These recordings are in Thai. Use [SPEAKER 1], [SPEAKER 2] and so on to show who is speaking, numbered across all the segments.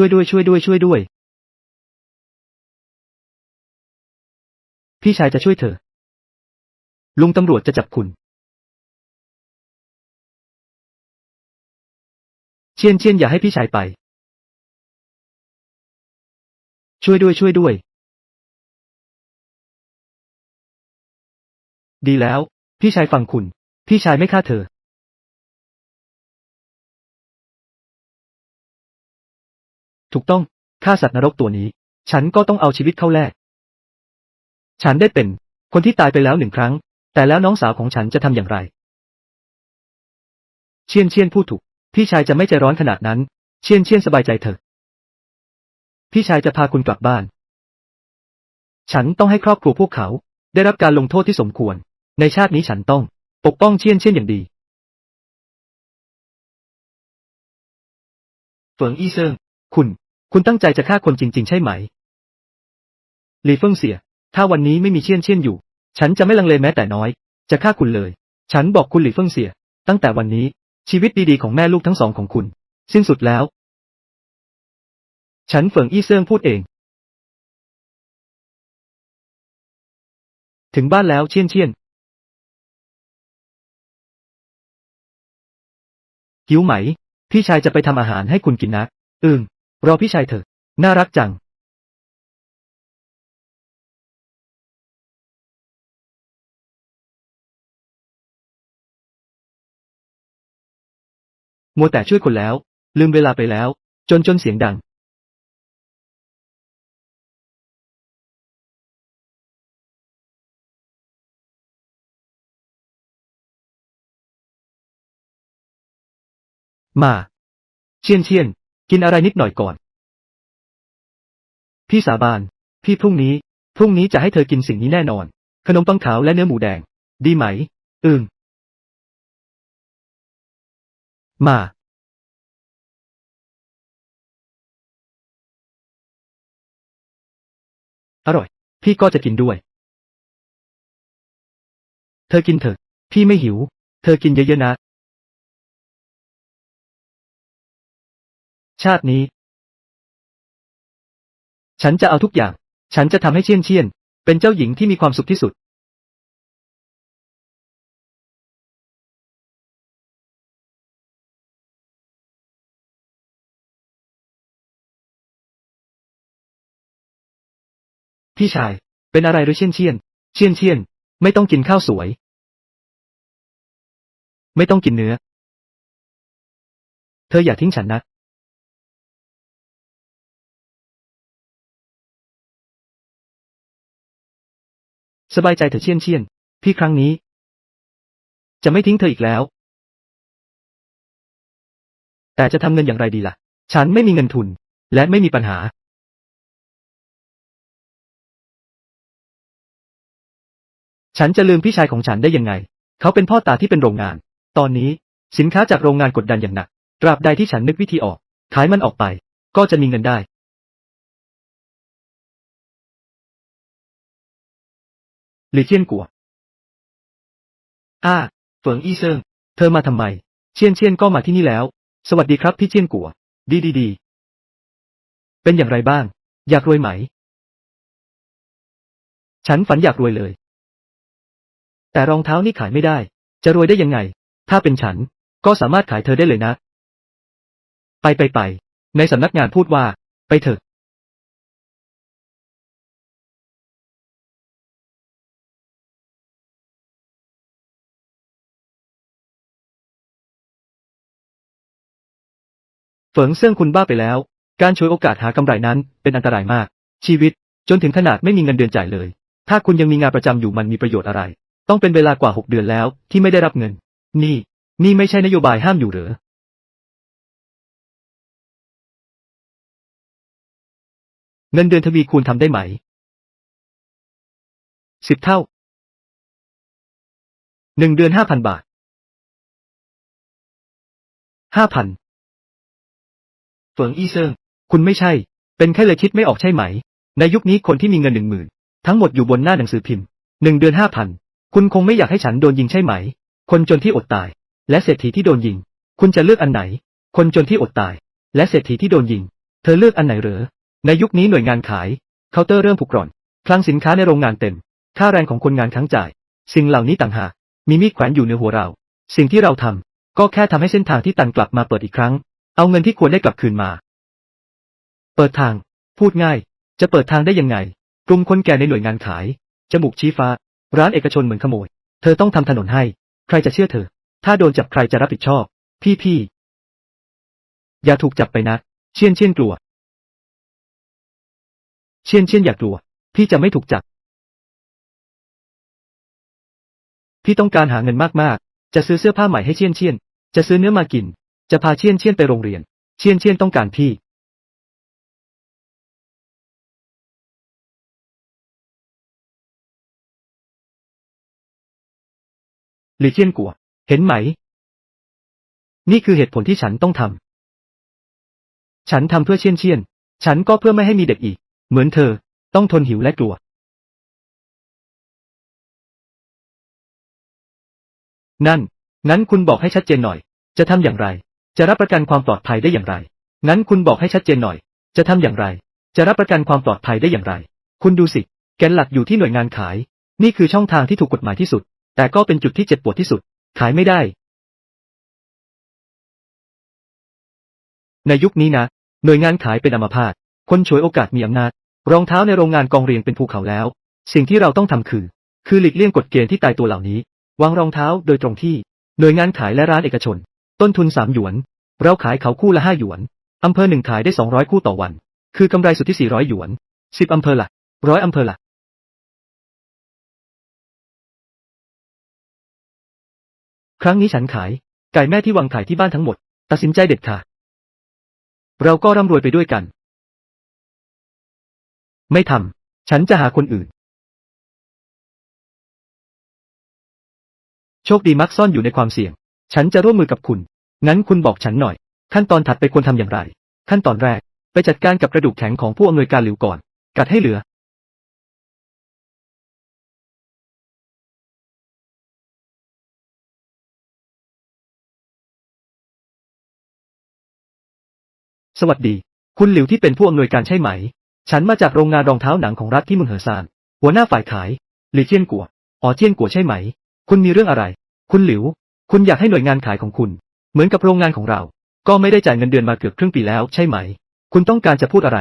[SPEAKER 1] ช่วยด้วยช่วยด้วยช่วยด้วย พี่ชายจะช่วยเธอ ลุงตำรวจจะจับคุณ เชียนเชียนอย่าให้พี่ชายไป ช่วยด้วยช่วยด้วย ดีแล้ว พี่ชายฟังคุณ พี่ชายไม่ฆ่าเธอ ถูกต้องฆ่าสัตว์นรกตัวนี้ ฉันก็ต้องเอาชีวิตเข้าแลกฉันได้เป็น คนที่ตายไปแล้วหนึ่งครั้ง แต่แล้วน้องสาวของฉันจะทำอย่างไร เชียนเชียนพูดถูก พี่ชายจะไม่ใจร้อนขนาดนั้น เชียนเชียนสบายใจเถอะ พี่ชายจะพาคุณกลับบ้าน ฉันต้องให้ครอบครัวพวกเขา ได้รับการลงโทษที่สมควร ในชาตินี้ฉันต้อง ปกป้องเชียนเชียนอย่างดีเฟิงอี้เซิง คุณ คุณตั้งใจจะฆ่าคนจริง ๆ ใช่ไหม หลีเฟิงเสีย ถ้าวันนี้ไม่มีเชี่ยนเชี่ยนอยู่ ฉันจะไม่ลังเลแม้แต่น้อย จะฆ่าคุณเลย ฉันบอกคุณหลีเฟิงเสีย ตั้งแต่วันนี้ ชีวิตดีๆของแม่ลูกทั้งสองของคุณ สิ้นสุดแล้ว ฉันเฟิงอี้เซิงพูดเอง ถึงบ้านแล้วเชี่ยนเชี่ยนหิวไหม พี่ชายจะไปทำอาหารให้คุณกินนะ อืม รอพี่ชายเถอะ น่ารักจังมัวแต่ช่วยคนแล้ว ลืมเวลาไปแล้ว จนจนเสียงดัง มา เชียนเชียน กินอะไรนิดหน่อยก่อน พี่สาบาน พี่พรุ่งนี้ พรุ่งนี้จะให้เธอกินสิ่งนี้แน่นอน ขนมปังขาวและเนื้อหมูแดง ดีไหม อืม มา อร่อย พี่ก็จะกินด้วย เธอกินเถอะ พี่ไม่หิว เธอกินเยอะๆนะ ชาตินี้ ฉันจะเอาทุกอย่าง ฉันจะทำให้เชี่ยนเชี่ยน เป็นเจ้าหญิงที่มีความสุขที่สุด พี่ชาย เป็นอะไรหรือเชี่ยนเชี่ยน เชี่ยนเชี่ยน ไม่ต้องกินข้าวสวย ไม่ต้องกินเนื้อ เธออย่าทิ้งฉันนะ สบายใจเถอะเชียนเชียน พี่ครั้งนี้ จะไม่ทิ้งเธออีกแล้ว แต่จะทำเงินอย่างไรดีล่ะ ฉันไม่มีเงินทุน และไม่มีปัญหา ฉันจะลืมพี่ชายของฉันได้ยังไง เขาเป็นพ่อตาที่เป็นโรงงาน ตอนนี้สินค้าจากโรงงานกดดันอย่างหนัก ตราบใดที่ฉันนึกวิธีออก ขายมันออกไป ก็จะมีเงินได้ หลีเจียนกัวอ้าเฟิงอี้เซิงเธอมาทำไม เชียนเชียนก็มาที่นี่แล้ว สวัสดีครับพี่เจียนกัว ดีดีดีเป็นอย่างไรบ้าง อยากรวยไหม ฉันฝันอยากรวยเลย แต่รองเท้านี่ขายไม่ได้ จะรวยได้ยังไง ถ้าเป็นฉัน ก็สามารถขายเธอได้เลยนะ ไปไปไป ในสำนักงานพูดว่า ไปเถอะ เฟิงเซิ่งคุณบ้าไปแล้ว การฉวยโอกาสหากำไรนั้น เป็นอันตรายมาก ชีวิต จนถึงขนาดไม่มีเงินเดือนจ่ายเลย ถ้าคุณยังมีงานประจำอยู่มันมีประโยชน์อะไร ต้องเป็นเวลากว่าหกเดือนแล้วที่ไม่ได้รับเงิน นี่ นี่ไม่ใช่นโยบายห้ามอยู่เหรอเงินเดือนทวีคูณทำได้ไหมสิบเท่าหนึ่งเดือนห้าพันบาทห้าพัน เฟิงอี้เซิงคุณไม่ใช่ เป็นแค่เลยคิดไม่ออกใช่ไหม ในยุคนี้คนที่มีเงินหนึ่งหมื่นทั้งหมดอยู่บนหน้าหนังสือพิมพ์หนึ่งเดือนห้าพันคุณคงไม่อยากให้ฉันโดนยิงใช่ไหม คนจนที่อดตาย และเศรษฐีที่โดนยิง คุณจะเลือกอันไหน คนจนที่อดตาย และเศรษฐีที่โดนยิง เธอเลือกอันไหนเหรอ ในยุคนี้หน่วยงานขาย เคาน์เตอร์เริ่มผุกร่อน คลังสินค้าในโรงงานเต็ม ค่าแรงของคนงานค้างจ่าย สิ่งเหล่านี้ต่างหาก มีมีดแขวนอยู่เหนือหัวเรา สิ่งที่เราทำก็แค่ทำให้เส้นทางที่ตันกลับมาเปิดอีกครั้ง เอาเงินที่ควรได้กลับคืนมา เปิดทาง พูดง่าย จะเปิดทางได้ยังไง กลุ่มคนแก่ในหน่วยงานขาย จมูกชี้ฟ้า ร้านเอกชนเหมือนขโมย เธอต้องทำถนนให้ ใครจะเชื่อเธอ ถ้าโดนจับใครจะรับผิดชอบ พี่พี่อย่าถูกจับไปนะ เชี่ยนเชี่ยนกลัว เชี่ยนเชี่ยนอย่ากลัว พี่จะไม่ถูกจับ พี่ต้องการหาเงินมากๆ จะซื้อเสื้อผ้าใหม่ให้เชี่ยนเชี่ยน จะซื้อเนื้อมากิน จะพาเชี่ยนเชี่ยนไปโรงเรียน เชี่ยนเชี่ยนต้องการพี่หลีเจียนกัว เห็นไหม นี่คือเหตุผลที่ฉันต้องทำ ฉันทำเพื่อเชี่ยนเชี่ยน ฉันก็เพื่อไม่ให้มีเด็กอีก เหมือนเธอ ต้องทนหิวและกลัว นั่น งั้นคุณบอกให้ชัดเจนหน่อย จะทำอย่างไร จะรับประกันความปลอดภัยได้อย่างไรงั้นคุณบอกให้ชัดเจนหน่อย จะทำอย่างไร จะรับประกันความปลอดภัยได้อย่างไร คุณดูสิ แกนหลักอยู่ที่หน่วยงานขาย นี่คือช่องทางที่ถูกกฎหมายที่สุด แต่ก็เป็นจุดที่เจ็บปวดที่สุด ขายไม่ได้ ในยุคนี้นะ หน่วยงานขายเป็นอัมพาต คนฉวยโอกาสมีอำนาจ รองเท้าในโรงงานกองเรียงเป็นภูเขาแล้ว สิ่งที่เราต้องทำคือ คือหลีกเลี่ยงกฎเกณฑ์ที่ตายตัวเหล่านี้ วางรองเท้าโดยตรงที่ หน่วยงานขายและร้านเอกชน ต้นทุนสามหยวน เราขายเขาคู่ละห้าหยวน อำเภอหนึ่งขายได้สองร้อยคู่ต่อวัน คือกำไรสุทธิสี่ร้อยหยวนสิบอำเภอละร้อยอำเภอละครั้งนี้ฉันขาย ไก่แม่ที่วางขายที่บ้านทั้งหมด ตัดสินใจเด็ดขาดเราก็ร่ำรวยไปด้วยกัน ไม่ทำฉันจะหาคนอื่น โชคดีมักซ่อนอยู่ในความเสี่ยง ฉันจะร่วมมือกับคุณ งั้นคุณบอกฉันหน่อย ขั้นตอนถัดไปควรทำอย่างไร ขั้นตอนแรก ไปจัดการกับกระดูกแข็งของผู้อำนวยการหลิวก่อน กัดให้เหลือ สวัสดี คุณหลิวที่เป็นผู้อำนวยการใช่ไหม ฉันมาจากโรงงานรองเท้าหนังของรัฐที่เมืองเหอซาน หัวหน้าฝ่ายขาย หลี่เจียนกัว อ๋อเจียนกัวใช่ไหม คุณมีเรื่องอะไร คุณหลิว คุณอยากให้หน่วยงานขายของคุณ เหมือนกับโรงงานของเรา ก็ไม่ได้จ่ายเงินเดือนมาเกือบครึ่งปีแล้วใช่ไหม คุณต้องการจะพูดอะไร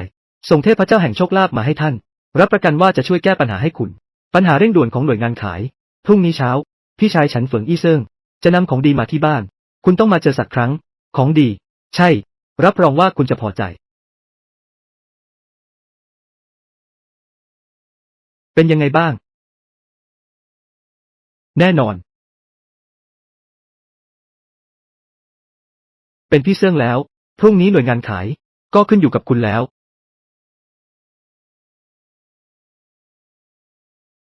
[SPEAKER 1] ส่งเทพเจ้าแห่งโชคลาภมาให้ท่าน รับประกันว่าจะช่วยแก้ปัญหาให้คุณ ปัญหาเร่งด่วนของหน่วยงานขาย พรุ่งนี้เช้า พี่ชายฉันเฟิงอี้เซิงจะนำของดีมาที่บ้าน คุณต้องมาเจอสักครั้ง ของดี ใช่ รับรองว่าคุณจะพอใจ เป็นยังไงบ้าง แน่นอน เป็นพี่เซิ่งแล้ว พรุ่งนี้หน่วยงานขาย ก็ขึ้นอยู่กับคุณแล้ว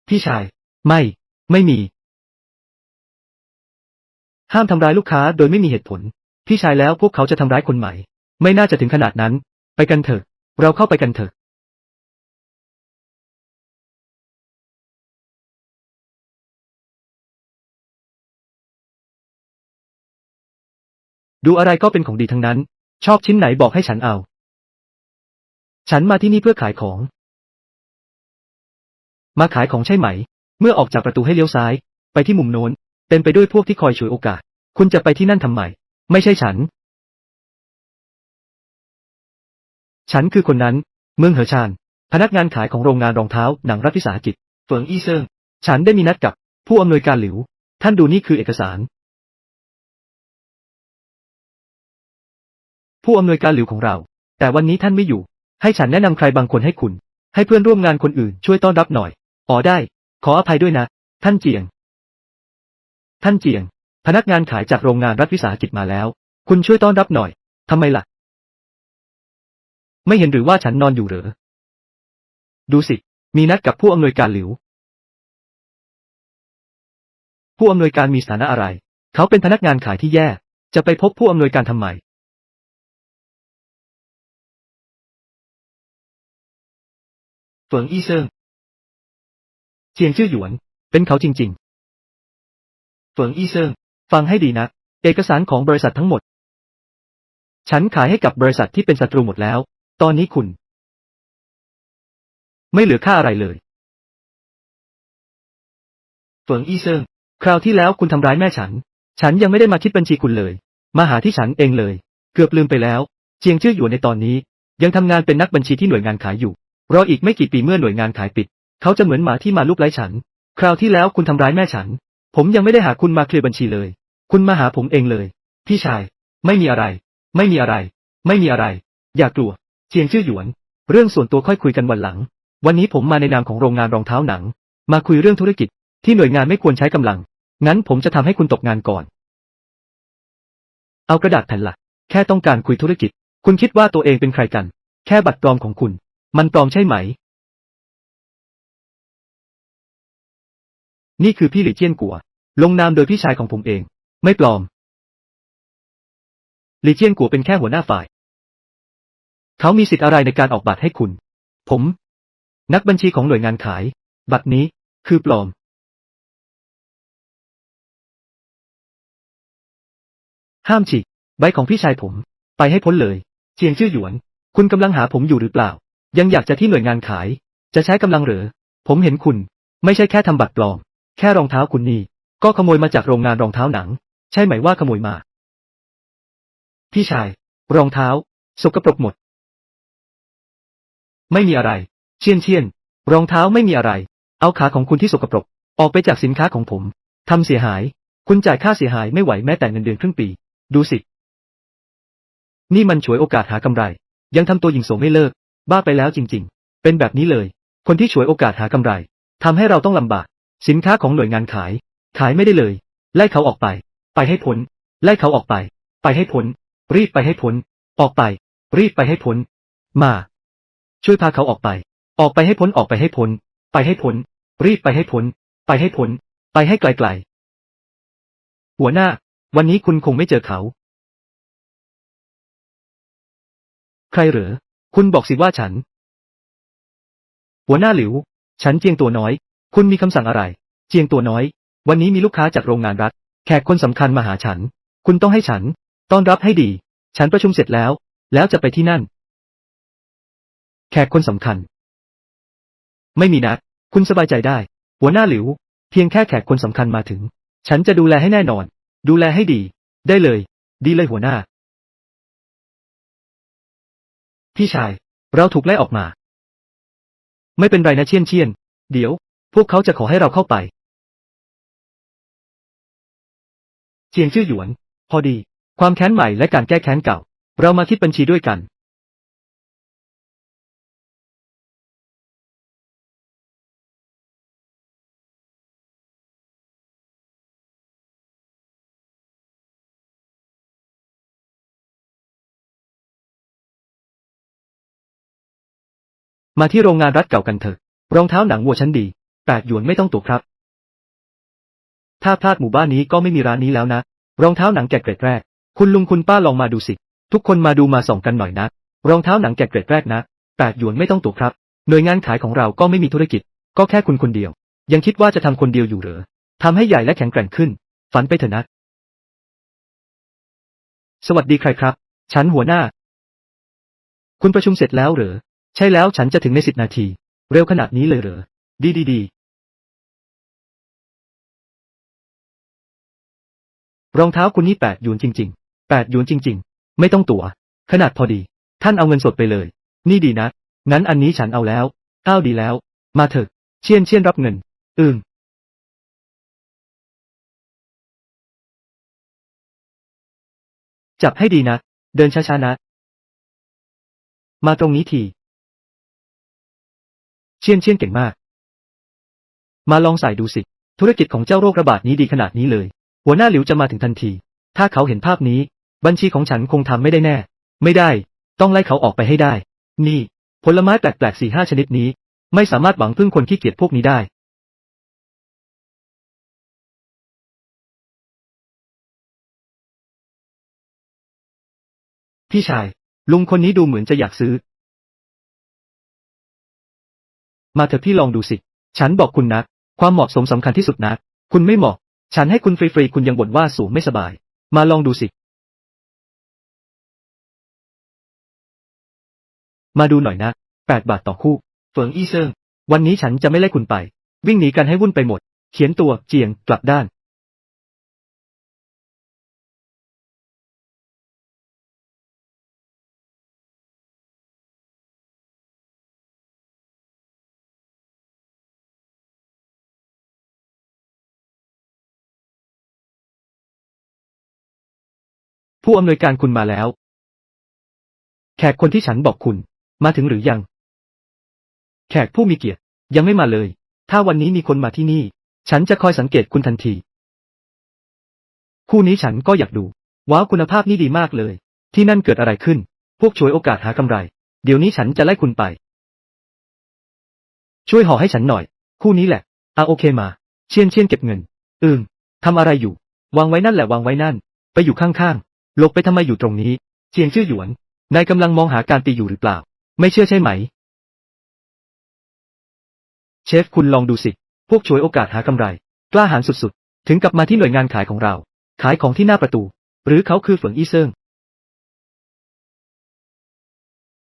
[SPEAKER 1] พี่ชาย ไม่ ไม่มี ห้ามทำร้ายลูกค้าโดยไม่มีเหตุผล พี่ชายแล้วพวกเขาจะทำร้ายคนใหม่ ไม่น่าจะถึงขนาดนั้น ไปกันเถอะ เราเข้าไปกันเถอะ ดูอะไรก็เป็นของดีทั้งนั้น ชอบชิ้นไหนบอกให้ฉันเอา ฉันมาที่นี่เพื่อขายของ มาขายของใช่ไหม เมื่อออกจากประตูให้เลี้ยวซ้าย ไปที่มุมโน้น เต็มไปด้วยพวกที่คอยฉวยโอกาส คุณจะไปที่นั่นทำไม ไม่ใช่ฉัน ฉันคือคนนั้น เมืองเหอชาน พนักงานขายของโรงงานรองเท้า หนังรัฐวิสาหกิจ เฟิงอี้เซิง ฉันได้มีนัดกับ ผู้อำนวยการหลิว ท่านดูนี่คือเอกสาร ผู้อำนวยการหลิวของเรา แต่วันนี้ท่านไม่อยู่ ให้ฉันแนะนำใครบางคนให้คุณ ให้เพื่อนร่วมงานคนอื่นช่วยต้อนรับหน่อย อ๋อได้ ขออภัยด้วยนะ ท่านเจียง ท่านเจียง พนักงานขายจากโรงงานรัฐวิสาหกิจมาแล้ว คุณช่วยต้อนรับหน่อยทำไมล่ะ ไม่เห็นหรือว่าฉันนอนอยู่เหรอ ดูสิ มีนัดกับผู้อำนวยการหลิว ผู้อำนวยการมีสถานะอะไร เขาเป็นพนักงานขายที่แย่ จะไปพบผู้อำนวยการทำไม เฟิงอี้เซิงเจียงชื่อหยวน เป็นเขาจริง ๆ เฟิงอี้เซิงฟังให้ดีนะเอกสารของบริษัททั้งหมด ฉันขายให้กับบริษัทที่เป็นศัตรูหมดแล้ว ตอนนี้คุณ ไม่เหลือค่าอะไรเลย เฟิงอี้เซิงคราวที่แล้วคุณทำร้ายแม่ฉัน ฉันยังไม่ได้มาคิดบัญชีคุณเลย มาหาที่ฉันเองเลย เกือบลืมไปแล้ว เจียงชื่ออยู่ในตอนนี้ ยังทำงานเป็นนักบัญชีที่หน่วยงานขายอยู่ รออีกไม่กี่ปีเมื่อหน่วยงานขายปิด เขาจะเหมือนหมาที่มาลูบไล้ฉัน คราวที่แล้วคุณทำร้ายแม่ฉัน ผมยังไม่ได้หาคุณมาเคลียร์บัญชีเลย คุณมาหาผมเองเลย พี่ชาย ไม่มีอะไร ไม่มีอะไร ไม่มีอะไร อย่ากลัว เจียงชื่อหยวน เรื่องส่วนตัวค่อยคุยกันวันหลัง วันนี้ผมมาในนามของโรงงานรองเท้าหนัง มาคุยเรื่องธุรกิจ ที่หน่วยงานไม่ควรใช้กำลัง งั้นผมจะทำให้คุณตกงานก่อน เอากระดาษแผ่นลักแค่ต้องการคุยธุรกิจ คุณคิดว่าตัวเองเป็นใครกัน แค่บัตรปลอมของคุณ มันปลอมใช่ไหม นี่คือพี่หลี่เจี้ยนกัว ลงนามโดยพี่ชายของผมเอง ไม่ปลอม หลี่เจี้ยนกัวเป็นแค่หัวหน้าฝ่าย เขามีสิทธิ์อะไรในการออกบัตรให้คุณ ผม นักบัญชีของหน่วยงานขาย บัตรนี้ คือปลอม ห้ามฉีกใบของพี่ชายผม ไปให้พ้นเลย เจียงชื่อหยวน คุณกำลังหาผมอยู่หรือเปล่า ยังอยากจะที่หน่วยงานขาย จะใช้กำลังหรือ ผมเห็นคุณ ไม่ใช่แค่ทำบัตรปลอม แค่รองเท้าคุณนี่ ก็ขโมยมาจากโรงงานรองเท้าหนัง ใช่ไหมว่าขโมยมา พี่ชาย รองเท้า สกปรกหมด ไม่มีอะไร เชียนเชียน รองเท้าไม่มีอะไร เอาขาของคุณที่สกปรก ออกไปจากสินค้าของผม ทำเสียหาย คุณจ่ายค่าเสียหายไม่ไหวแม้แต่เงินเดือนครึ่งปี ดูสิ นี่มันฉวยโอกาสหากำไร ยังทำตัวหญิงโสไม่เลิก บ้าไปแล้วจริง ๆ เป็นแบบนี้เลย คนที่ฉวยโอกาสหากำไร ทำให้เราต้องลำบาก สินค้าของหน่วยงานขาย ขายไม่ได้เลย ไล่เขาออกไป ไปให้พ้น ไล่เขาออกไป ไปให้พ้น รีบไปให้พ้น ออกไป รีบไปให้พ้น มา ช่วยพาเขาออกไป ออกไปให้พ้น ออกไปให้พ้น ไปให้พ้น รีบไปให้พ้น ไปให้พ้น ไปให้ไกลๆ หัวหน้า วันนี้คุณคงไม่เจอเขา ใครเหรอ คุณบอกสิว่าฉัน หัวหน้าหลิว ฉันเจียงตัวน้อย คุณมีคำสั่งอะไร เจียงตัวน้อย วันนี้มีลูกค้าจากโรงงานรัฐ แขกคนสำคัญมาหาฉัน คุณต้องให้ฉัน ต้อนรับให้ดี ฉันประชุมเสร็จแล้ว แล้วจะไปที่นั่น แขกคนสำคัญ ไม่มีนัด คุณสบายใจได้ หัวหน้าหลิว เพียงแค่แขกคนสำคัญมาถึง ฉันจะดูแลให้แน่นอน ดูแลให้ดี ได้เลย ดีเลยหัวหน้า พี่ชาย เราถูกไล่ออกมา ไม่เป็นไรนะเชียนเชียน เดี๋ยว พวกเขาจะขอให้เราเข้าไป เจียงชื่อหยวน พอดี ความแค้นใหม่และการแก้แค้นเก่า เรามาคิดบัญชีด้วยกัน มาที่โรงงานรัฐเก่ากันเถอะ รองเท้าหนังวัวชั้นดีแปดหยวนไม่ต้องตั๋วครับ ถ้าพลาดหมู่บ้านนี้ก็ไม่มีร้านนี้แล้วนะ รองเท้าหนังแกะเกรดแรก คุณลุงคุณป้าลองมาดูสิ ทุกคนมาดูมาส่องกันหน่อยนะ รองเท้าหนังแกะเกรดแรกนะแปดหยวนไม่ต้องตั๋วครับ หน่วยงานขายของเราก็ไม่มีธุรกิจ ก็แค่คุณคนเดียว ยังคิดว่าจะทำคนเดียวอยู่เหรอทำให้ใหญ่และแข็งแกร่งขึ้น ฝันไปเถอะนะ สวัสดีใครครับ ฉันหัวหน้า คุณประชุมเสร็จแล้วเหรอ ใช่แล้วฉันจะถึงในสิบนาที เร็วขนาดนี้เลยเหรอ ดีดีดี รองเท้าคุณนี่แปดหยวนจริงๆแปดหยวนจริง ๆ ไม่ต้องตัว๋ว ขนาดพอดี ท่านเอาเงินสดไปเลย นี่ดีนะ งั้นอันนี้ฉันเอาแล้วอ้าวดีแล้ว มาเถอะ เชียนเชียนรับเงิน อืมจับให้ดีนะ เดินช้าๆนะ มาตรงนี้ที เชี่ยนเชี่ยนเก่งมาก มาลองใส่ดูสิ ธุรกิจของเจ้าโรคระบาดนี้ดีขนาดนี้เลย หัวหน้าหลิวจะมาถึงทันที ถ้าเขาเห็นภาพนี้ บัญชีของฉันคงทำไม่ได้แน่ ไม่ได้ ต้องไล่เขาออกไปให้ได้ นี่ ผลไม้แปลกๆสี่ห้าชนิดนี้ ไม่สามารถหวังพึ่งคนขี้เกียจพวกนี้ได้พี่ชาย ลุงคนนี้ดูเหมือนจะอยากซื้อ มาเถอะพี่ลองดูสิ ฉันบอกคุณนะ ความเหมาะสมสำคัญที่สุดนะ คุณไม่เหมาะ ฉันให้คุณฟรีๆ คุณยังบ่นว่าสูงไม่สบาย มาลองดูสิ มาดูหน่อยนะแปดบาทต่อคู่ เฟิงอี้เซิง วันนี้ฉันจะไม่ไล่คุณไป วิ่งหนีกันให้วุ่นไปหมด เขียนตัวเจียงกลับด้าน ผู้อำนวยการคุณมาแล้ว แขกคนที่ฉันบอกคุณ มาถึงหรือยัง แขกผู้มีเกียรติ ยังไม่มาเลย ถ้าวันนี้มีคนมาที่นี่ ฉันจะคอยสังเกตคุณทันที คู่นี้ฉันก็อยากดู ว้าวคุณภาพนี่ดีมากเลย ที่นั่นเกิดอะไรขึ้น พวกช่วยโอกาสหากำไร เดี๋ยวนี้ฉันจะไล่คุณไป ช่วยห่อให้ฉันหน่อย คู่นี้แหละอาโอเคมา เชียนเชียนเก็บเงิน อืมทำอะไรอยู่ วางไว้นั่นแหละวางไว้นั่น ไปอยู่ข้างๆ หลบไปทำไมอยู่ตรงนี้ เจียงชื่อหยวน นายกำลังมองหาการตีอยู่หรือเปล่า ไม่เชื่อใช่ไหม เชฟคุณลองดูสิ พวกฉวยโอกาสหากำไร กล้าหาญสุดๆ ถึงกลับมาที่หน่วยงานขายของเรา ขายของที่หน้าประตู หรือเขาคือเฟิงอี้เซิง